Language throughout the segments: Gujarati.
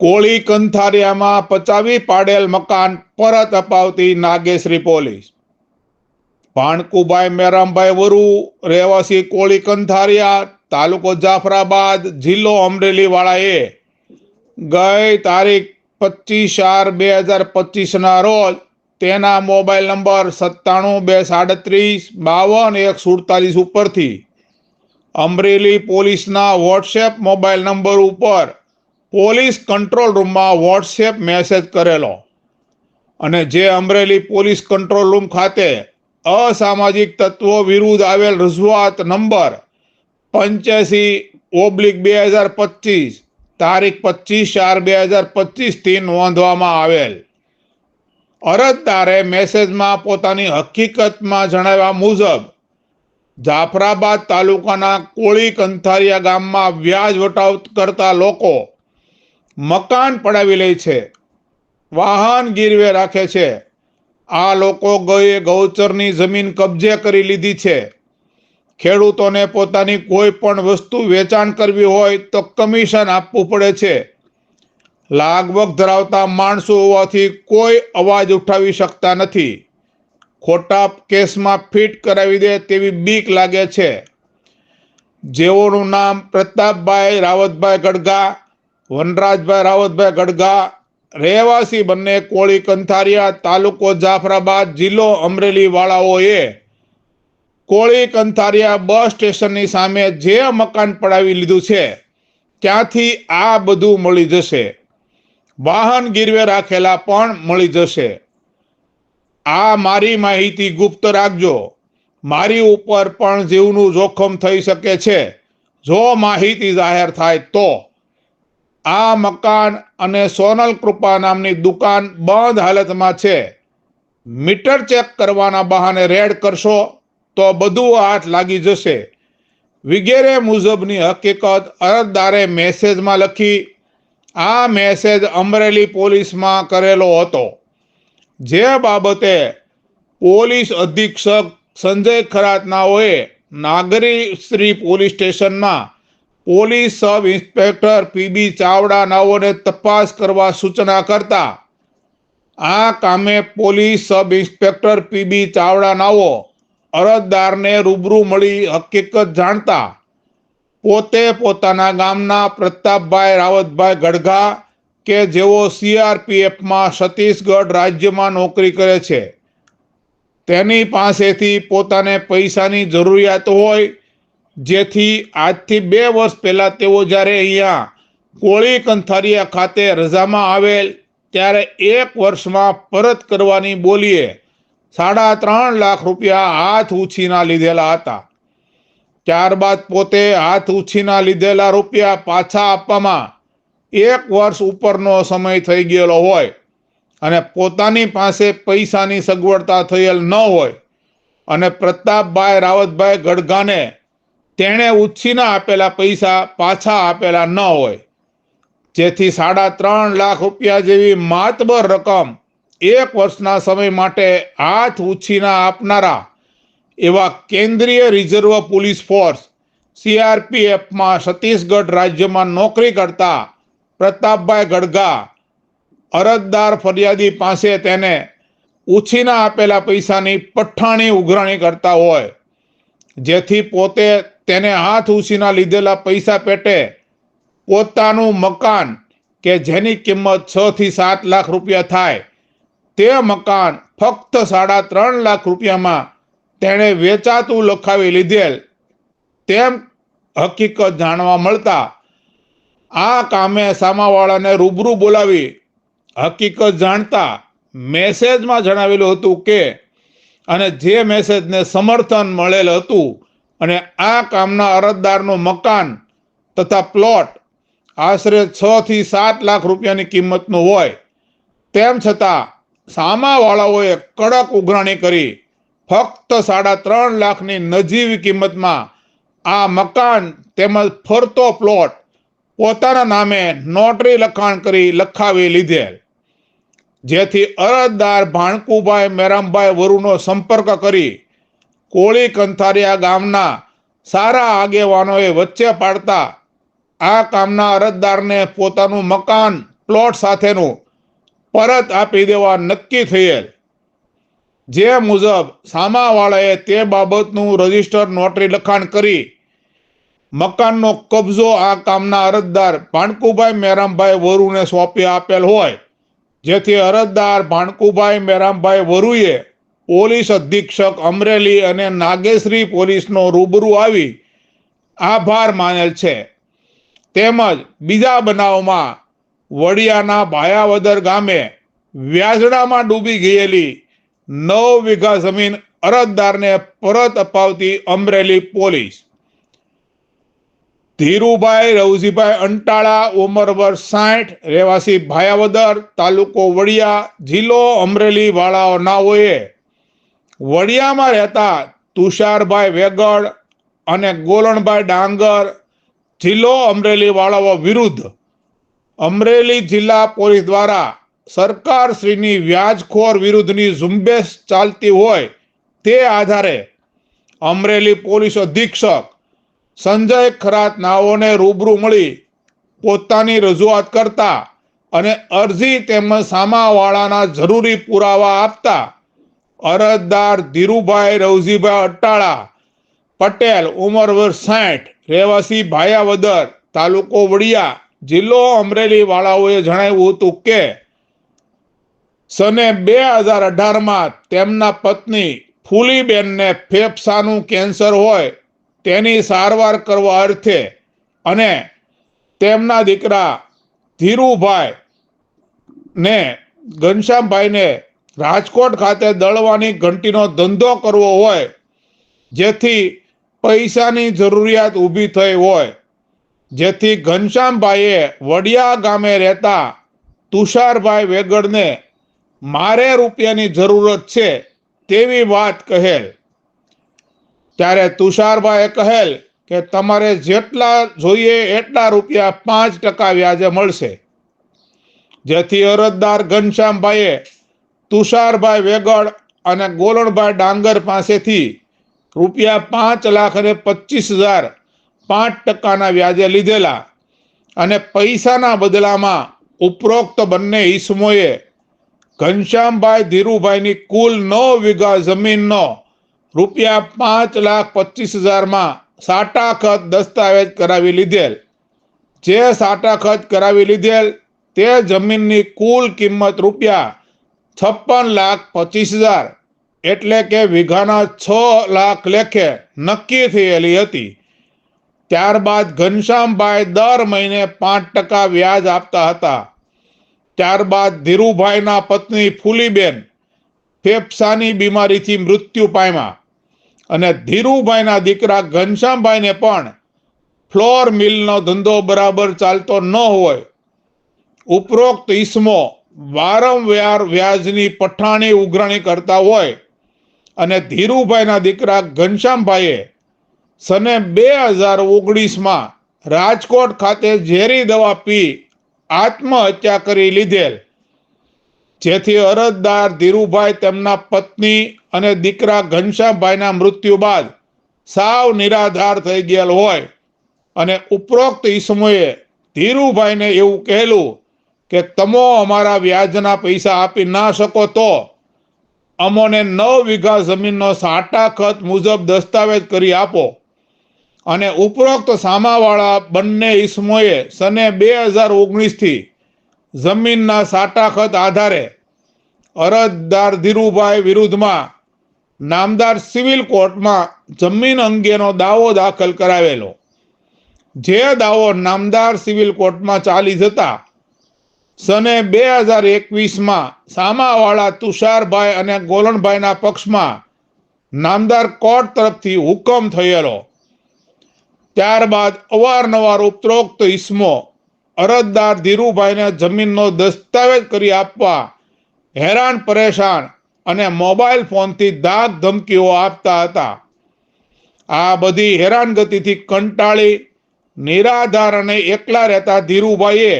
કોળી કંથારિયામાં પચાવી પાડેલ મકાન પરત અપાવતી નાગેશ્રી પોલીસ. ભાણકુભાઈ મેરામભાઈ વરુ, રહેવાસી કોળી કંથારિયા, તાલુકો જાફરાબાદ, જિલ્લો અમરેલી વાળાએ ગઈ તારીખ પચીસ ચાર બે હજાર પચીસના રોજ તેના મોબાઈલ નંબર સત્તાણું બે સાડત્રીસ બાવન એક સુડતાલીસ ઉપરથી અમરેલી પોલીસના વોટ્સએપ મોબાઈલ નંબર ઉપર પોલીસ કંટ્રોલ રૂમમાં વોટ્સએપ મેસેજ કરેલો. અને જે અમરેલી પોલીસ કંટ્રોલ રૂમ ખાતે અસામાજિક તત્વો વિરુદ્ધ આવેલ રજૂઆત નંબર પંચ્યાસી ઓબ્લિક બે હજાર પચીસ, તારીખ પચીસ ચાર બે હજાર પચીસથી નોંધવામાં આવેલ. અરજદારે મેસેજમાં પોતાની હકીકતમાં જણાવ્યા મુજબ, જાફરાબાદ તાલુકાના કોળી કંથારિયા ગામમાં વ્યાજ વટાવ કરતા લોકો મકાન પડાવી લે છે. વાહન ગીરવે રાખે છે. આ લોકો ગયે ગૌચરની જમીન કબજે કરી લીધી છે. ખેડૂતોને પોતાની કોઈ પણ વસ્તુ વેચાણ કરવી હોય તો કમિશન આપવું પડે છે. લાગવગ ધરાવતા માણસો હોવાથી કોઈ અવાજ ઉઠાવી શકતા નથી. ખોટા કેસમાં ફિટ કરાવી દે તેવી બીક લાગે છે. જેઓનું નામ પ્રતાપભાઈ રાવતભાઈ ગડગા વનરાજભાઈ, રાવતભાઈ ગડગા, રહેવાસી બંને કોળી કંથારિયા, તાલુકો જાફરાબાદ, જિલ્લો અમરેલી વાળાઓએ કોળી કંથારિયા બસ સ્ટેશનની સામે જે મકાન પડાવી લીધું છે, ત્યાંથી આ બધું મળી જશે. વાહન ગીરવે રાખેલા પણ મળી જશે. આ મારી માહિતી ગુપ્ત રાખજો. મારી ઉપર પણ જીવનું જોખમ થઈ શકે છે. જો માહિતી જાહેર થાય તો. આ મકાન અને સોનલ કૃપા નામની દુકાન બંધ હાલતમાં છે. મીટર ચેક કરવાના બહાને રેડ કરશો તો બધું હાથ લાગી જશે. વગેરે મુજબની હકીકત અરજદારે મેસેજમાં લખી, આ મેસેજ અમરેલી પોલીસમાં કરેલો હતો. જે બાબતે પોલીસ અધિક્ષક સંજય ખરાતનાઓએ નાગરી Shri police station police sub inspector P B Chavda નાઓને તપાસ કરવા સૂચના કરતા આ કામે police sub inspector P B Chavda નાઓ અરજદારને રૂબરૂ મળી હકીકત જાણતા પોતે પોતાના ગામના પ્રતાપભાઈ રાવતભાઈ ગઢગા કે જેઓ સીઆરપીએફમાં છત્તીસગઢ રાજ્યમાં નોકરી કરે છે. તેની પાસેથી પોતાને પૈસાની જરૂરિયાત હોય જેથી આજથી બે વર્ષ પહેલા તેઓ જ્યારે અહીંયા કોળી કંથારિયા ખાતે રજામાં આવેલ, ત્યારે એક વર્ષમાં પરત કરવાની બોલીએ સાડા ત્રણ લાખ રૂપિયા હાથ ઉછીના લીધેલા હતા. ત્યારબાદ પોતે હાથ ઉછીના લીધેલા રૂપિયા પાછા આપવામાં એક વર્ષ ઉપરનો સમય થઈ ગયેલો હોય અને પોતાની પાસે પૈસાની સગવડતા થયેલ ન હોય અને પ્રતાપભાઈ રાવતભાઈ ગડગાને તેણે ઉછીના આપેલા પૈસા પાછા આપેલા ન હોય. જેથી સાડા ત્રણ લાખ રૂપિયા જેવી માતબર રકમ એક વર્ષના સમય માટે હાથ ઉછીના આપનારા એવા કેન્દ્રીય રિઝર્વ પોલીસ ફોર્સ સીઆરપીએફમાં છત્તીસગઢ રાજ્યમાં નોકરી કરતા પ્રતાપભાઈ ગડગા અરજદાર ફરિયાદી પાસે તેને ઉછીના આપેલા પૈસાની પઠ્ઠાણી ઉઘરાણી કરતા હોય. જેથી પોતે તેને હાથ ઉછીના લીધેલા પૈસા પેટે પોતાનું મકાન, કે જેની કિંમત છ થી સાત લાખ રૂપિયા થાય, તે મકાન ફક્ત સાડા ત્રણ લાખ રૂપિયામાં તેણે વેચાતું લખાવી લીધેલ. તેમ હકીકત જાણવા મળતા આ કામે સામાવાળાને રૂબરૂ બોલાવી હકીકત જાણતા મેસેજમાં જણાવેલું હતું કે અને જે મેસેજને સમર્થન મળેલ હતું અને આ કામના અરજદારનું મકાન તથા પ્લોટ આશરે છ થી સાત લાખ રૂપિયાની કિંમતનું હોય, તેમ છતાં સામાવાળાઓએ કડક ઉઘરાણી કરી. ફક્ત સાડા ત્રણ લાખની નજીવી કિંમતમાં આ મકાન તેમજ ફરતો પ્લોટ પોતાના નામે નોટરી લખાણ કરી લખાવી લીધેલ. જેથી અરજદાર ભાણકુભાઈ મેરામભાઈ વરુનો સંપર્ક કરી કોળી કંથારિયા ગામના સારા આગેવાનોએ વચ્ચે પાડતા આ કામના અરજદારને પોતાનું મકાન, પ્લોટ સાથેનું પરત આપી દેવા નક્કી થયેલ. જે મુજબ સામાવાળાએ તે બાબતનું રજિસ્ટર નોટરી લખાણ કરી મકાનનો કબજો આ કામના અરજદાર ભાણકુભાઈ મેરામભાઈ વરુને સોંપી આપેલ હોય. જેથી અરજદાર ભાણકુભાઈ મેરામભાઈ વરુએ પોલીસ અધિક્ષક અમરેલી અને નાગેશ્રી પોલીસનો રૂબરૂ આવી આભાર માનેલ છે. તેમજ બીજા બનાવમાં વડિયાના ભાયાવદર ગામે વ્યાજડામાં ડૂબી ગયેલી નવ વીઘા જમીન અરજદારને પરત અપાવતી અમરેલી પોલીસ ધીરુભાઈ, રવજીભાઈ અંટાળા ઉંમર વર્ષ સાઠ, રહેવાસી ભાયાવદર, તાલુકો વડિયા, જિલ્લો અમરેલી વાળાઓનાઓએ વડિયામાં રહેતા તુષારભાઈ વેગડ અને ગોલણભાઈ ડાંગર જિલ્લો અમરેલી વાળાઓ વિરુદ્ધ અમરેલી જિલ્લા પોલીસ દ્વારા સરકાર શ્રીની વ્યાજખોર વિરુદ્ધની ઝુંબેશ ચાલતી હોય તે આધારે અમરેલી પોલીસ અધિક્ષક સંજય ખરાત નાઓને રૂબરૂ મળી પોતાની રજૂઆત કરતા અને અરજી તેમજ સામાવાળાના જરૂરી પુરાવા આપતા અરજદાર ધીરુભાઈ રવજીભાઈ અટ્ટાળા પટેલ ઉંમર વર્ષ સાઠ, રહેવાસી ભાયાવદર, તાલુકો વડિયા, જિલ્લો અમરેલી વાળાઓએ જણાવ્યું હતું કે સને બે હજાર અઢારમાં તેમના પત્ની ફૂલીબેનને ફેફસાનું કેન્સર હોય તેની સારવાર કરવા અર્થે અને તેમના દીકરા ધીરુભાઈ ને ઘનશ્યામભાઈને રાજકોટ ખાતે દળવાની ઘંટીનો ધંધો કરવો હોય, જેથી પૈસાની જરૂરિયાત ઊભી થઈ હોય, જેથી ઘનશ્યામભાઈએ વડિયા ગામે રહેતા તુષારભાઈ વેગડને મારે રૂપિયાની જરૂરત છે તેવી વાત કહેલ. ત્યારે તુષારભાઈએ કહેલ કે તમારે જેટલા જોઈએ એટલા રૂપિયા પાંચ ટકા વ્યાજે મળશે. જેથી અરજદાર ઘનશ્યામભાઈએ તુષારભાઈ વેગડ અને ગોલણભાઈ ડાંગર પાસેથી રૂપિયા પાંચ લાખ અને પચીસ હજાર પાંચ ટકાના વ્યાજે લીધેલા અને પૈસાના બદલામાં ઉપરોક્ત બંને ઈસમોએ ઘનશ્યામભાઈ ધીરુભાઈની કુલ નવ વીઘા જમીનનો રૂપિયા પાંચ લાખ પચીસ હજારમાં સાટા ખત દસ્તાવેજ કરાવી લીધેલ. જે સાટા ખત કરાવી લીધેલ, તે જમીનની કુલ કિંમત રૂપિયા છપ્પન લાખ પચીસ હજાર એટલે કે વીઘાના છ લાખ લેખે નક્કી થયેલી હતી. ત્યારબાદ ઘનશ્યામભાઈ દર મહિને પાંચ ટકા વ્યાજ આપતા હતા. ત્યારબાદ ધીરુભાઈના પત્ની ફૂલીબેન ફેફસાની બીમારીથી મૃત્યુ પામ્યા. અને ધીરુભાઈના દીકરા ઘનશ્યામભાઈને પણ ફ્લોર મિલનો ધંધો બરાબર ચાલતો ન હોય. ઉપરોક્ત ઈસમો વારંવાર વ્યાજની પઠાણી ઉઘરાણી કરતા હોય. અને ધીરુભાઈના દીકરા ઘનશ્યામભાઈએ સને બે હજાર ઓગણીસમાં રાજકોટ ખાતે ઝેરી દવા પી આત્મહત્યા કરી લીધેલ. જેથી અરજદાર ધીરુભાઈ તેમના પત્ની અને દીકરા ઘનશ્યામભાઈના મૃત્યુ બાદ સાવ નિરાધાર થઈ ગયેલ હોય. અને ઉપરોક્ત ઈસમોએ ધીરુભાઈને એવું કહેલું કે, તમો અમારા વ્યાજના પૈસા આપી ના શકો તો અમોને નવ વીઘા જમીનનો સાટા ખત મુજબ દસ્તાવેજ કરી આપો. અને ઉપરોક્ત સામાવાળા બંને ઈસમોએ સને બે હજાર ઓગણીસથી જમીનના સાટા ખત આધારે અરજદાર ધીરુભાઈ વિરુદ્ધમાં નામદાર સિવિલ કોર્ટમાં જમીન અંગેનો દાવો દાખલ કરાવેલો. જે દાવો નામદાર સિવિલ કોર્ટમાં ચાલી જતા સને બે હજાર એકવીસમાં સામાવાળા તુષારભાઈ અને ગોલણભાઈના પક્ષમાં નામદાર કોર્ટ તરફથી હુકમ થયેલો. ત્યારબાદ અવારનવાર ઉપરોક્ત ઈસમો અરજદાર ધીરુભાઈને જમીનનો દસ્તાવેજ કરી આપવા હેરાન, પરેશાન અને મોબાઈલ ફોનથી દાગ ધમકીઓ આપતા હતા. આ બધી હેરાનગતિથી કંટાળી, નિરાધાર અને એકલા રહેતા ધીરુભાઈએ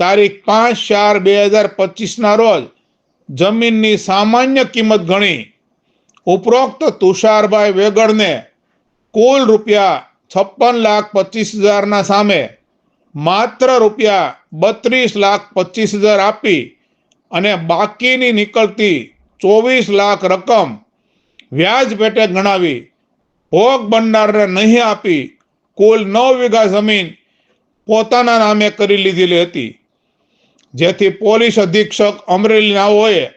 તારીખ પાંચ ચાર બે હજાર પચીસના રોજ જમીનની સામાન્ય કિંમત ગણી. ઉપરોક્ત તુષારભાઈ વેગડને કુલ રૂપિયા છપ્પન લાખ પચીસ હજારના સામે માત્ર રૂપિયા બત્રીસ લાખ પચીસ હજાર આપી અને બાકીની નીકળતી ચોવીસ લાખ રકમ વ્યાજ પેટે ગણાવી ભોગ બનનારને નહીં આપી કુલ નવ વીઘા જમીન પોતાના નામે કરી લીધેલી હતી. જેથી પોલીસ અધિક્ષક અમરેલી નાઓએ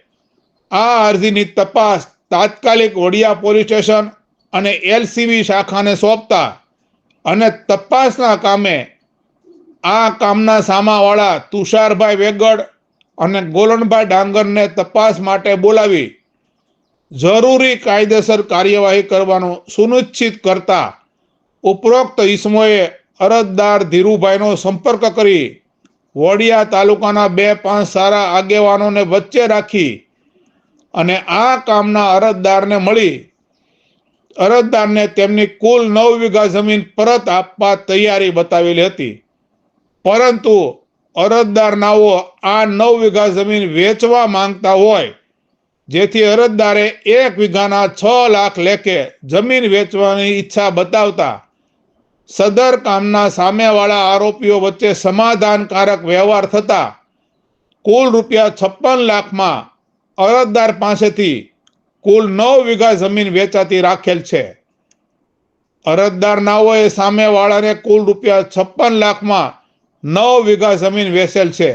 આ અરજીની તપાસ તાત્કાલિક વડિયા પોલીસ સ્ટેશન અને એલસીબી શાખાને સોંપતા અને તપાસના કામે આ કામના સામાવાળા તુષારભાઈ વેગડ અને ગોલણભાઈ ડાંગરને તપાસ માટે બોલાવી જરૂરી કાયદેસર કાર્યવાહી કરવાનું સુનિશ્ચિત કરતા ઉપરોક્ત ઈસમોએ અરજદાર ધીરુભાઈનો સંપર્ક કરી વડિયા તાલુકાના બે પાંચ સારા આગેવાનોને વચ્ચે રાખી અને આ કામના અરજદારને મળી અરજદારને તેમની કુલ નવ વીઘા જમીન પરત આપવા તૈયારી બતાવેલી હતી. પરંતુ અરજદારનાઓ આ નવ વીઘા જમીન વેચવા માંગતા હોય, જેથી અરજદારે એક વીઘાના છ લાખ લેખે જમીન વેચવાની ઈચ્છા બતાવતા સદર કામના સામેવાળા આરોપીઓ વચ્ચે સમાધાનકારક વ્યવહાર થતા કુલ રૂપિયા છપ્પન લાખમાં અરજદાર પાસેથી કુલ નવ વીઘા જમીન વેચાતી રાખેલ છે. અરજદાર નાઓએ સામેવાળાને કુલ રૂપિયા છપ્પન લાખમાં નવ વીઘા જમીન વેચેલ છે.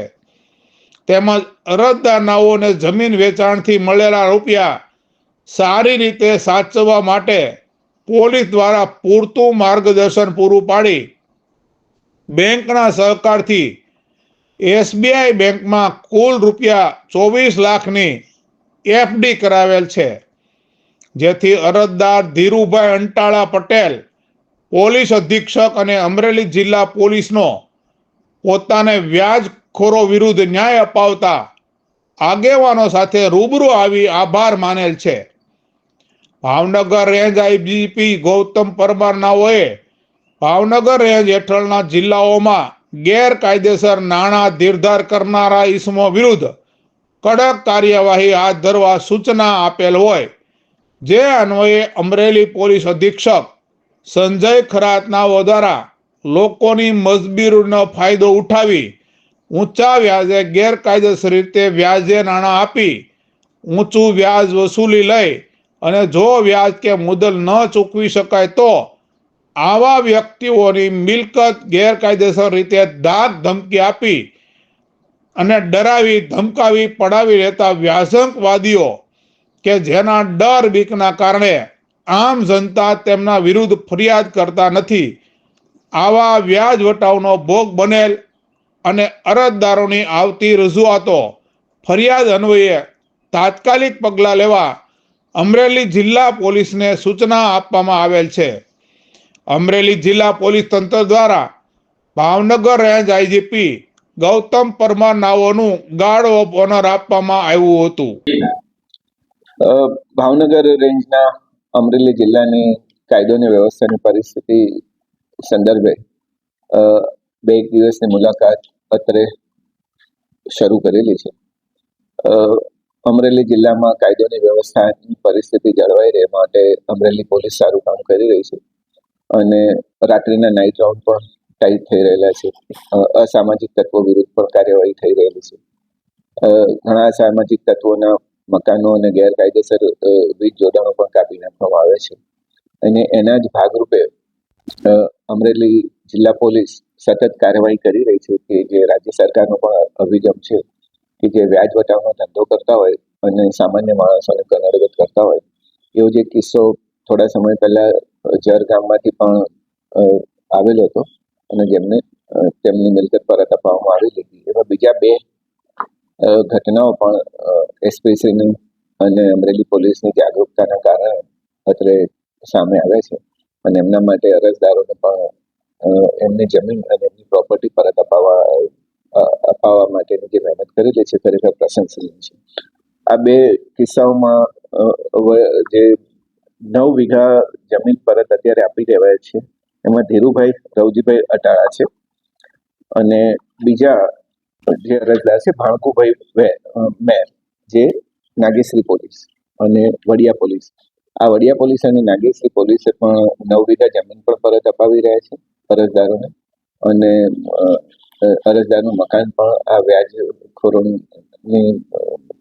તેમજ અરજદારનાઓને જમીન વેચાણથી મળેલા રૂપિયા સારી રીતે સાચવવા માટે પોલીસ દ્વારા પૂરતું માર્ગદર્શન પૂરું પાડી. બેંકના સહકારથી એસબીઆઈ બેંકમાં કુલ રૂપિયા ચોવીસ લાખની એફડી કરાવેલ છે. જેથી અરજદાર ધીરુભાઈ અંટાળા પટેલ પોલીસ અધિક્ષક અને અમરેલી જિલ્લા પોલીસનો પોતાને વ્યાજખોરો વિરુદ્ધ ન્યાય અપાવતા આગેવાનો સાથે રૂબરૂ આવી આભાર માનેલ છે. Bhavnagar range I G P Gautam પરમારનાઓએ Bhavnagar range હેઠળના જિલ્લાઓમાં ગેરકાયદેસર નાણાં ધીરધાર કરનારા ઈસમો વિરુદ્ધ કડક કાર્યવાહી હાથ ધરવા સૂચના આપેલ હોય. જે અન્વયે અમરેલી પોલીસ અધિક્ષક સંજય ખરાતનાઓ દ્વારા લોકોની મજબૂરીનો ફાયદો ઉઠાવી, ઊંચા વ્યાજે ગેરકાયદેસર રીતે વ્યાજે નાણાં આપી, ઊંચું વ્યાજ વસૂલી લઈ અને જો વ્યાજ કે મુદલ ન ચૂકવી શકાય તો આવા વ્યક્તિઓની મિલકત ગેરકાયદેસર રીતે દાંત ધમકી આપી અને ડરાવી, ધમકાવી, પડાવી રહેતા વ્યાસંકવાદીઓ કે જેના ડર બીકના કારણે આમ જનતા તેમના વિરુદ્ધ ફરિયાદ કરતા નથી. આવા વ્યાજ વટાવનો ભોગ બનેલ અને અરજદારોની આવતી રજૂઆતો ફરિયાદ અન્વયે તાત્કાલિક પગલાં લેવા અમરેલી જિલ્લા પોલીસને સૂચના આપવામાં આવેલ છે. અમરેલી જિલ્લા પોલીસ તંત્ર દ્વારા ભાવનગર રેન્જ આઈજીપી ગૌતમ પરમાર નાઓનું ગાર્ડ ઓફ ઓનર આપવામાં આવ્યું હતું. ભાવનગર રેન્જના અમરેલી જિલ્લાની કાયદો અને વ્યવસ્થાની પરિસ્થિતિ સંદર્ભે બે એક દિવસની મુલાકાત અત્રે શરૂ કરેલી છે. અમરેલી જિલ્લામાં કાયદોની વ્યવસ્થાની પરિસ્થિતિ જળવાઈ રહે માટે અમરેલી પોલીસ સારું કામ કરી રહી છે અને રાત્રિના નાઇટ રાઉન્ડ પણ ટાઈટ થઈ રહેલા છે. અસામાજિક તત્વો વિરુદ્ધ પણ કાર્યવાહી થઈ રહેલી છે. ઘણા અસામાજિક તત્વોના મકાનો અને ગેરકાયદેસર વીજ જોડાણો પણ કાપી નાખવામાં આવે છે. અને એના જ ભાગરૂપે અમરેલી જિલ્લા પોલીસ સતત કાર્યવાહી કરી રહી છે કે જે રાજ્ય સરકારનો પણ અભિગમ છે કે જે વ્યાજ વટાવનો ધંધો કરતા હોય અને સામાન્ય માણસોને કનડગત કરતા હોય. એવો જે કિસ્સો થોડા સમય પહેલા જર ગામમાંથી પણ આવેલો હતો અને જેમને તેમની મિલકત પરત અપાવવામાં આવેલી હતી એવા બીજા બે ઘટનાઓ પણ એસપીસીની અને અમરેલી પોલીસની જાગૃતતાના કારણે અત્રે સામે આવે છે. અને એમના માટે અરજદારોને પણ એમની જમીન અને એમની પ્રોપર્ટી પરત અપાવવા અપાવવા માટેની જે મહેનત કરેલી છે, ખરેખર પ્રશંસનીય છે. આ બે કિસ્સાઓમાં જે નવ વીઘા જમીન પરત અત્યારે આપી દેવાય છે, એમાં ધીરુભાઈ, રવજીભાઈ અટાળા છે. અને બીજા જે અરજદાર છે, ભાણકુભાઈ મેર, જે નાગેશ્રી પોલીસ અને વડિયા પોલીસ. આ વડિયા પોલીસ અને નાગેશ્રી પોલીસે પણ નવ વીઘા જમીન પણ પરત અપાવી રહ્યા છે અરજદારોને અને અરજદારનું મકાન પણ આ વ્યાજખોરોની અ,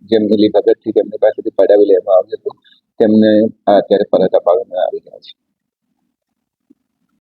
જે મિલી ભગતથી તેમની પાસેથી પડાવી લેવામાં આવ્યું હતું તેમને આ અત્યારે પરત અપાવવામાં આવી રહ્યા છે.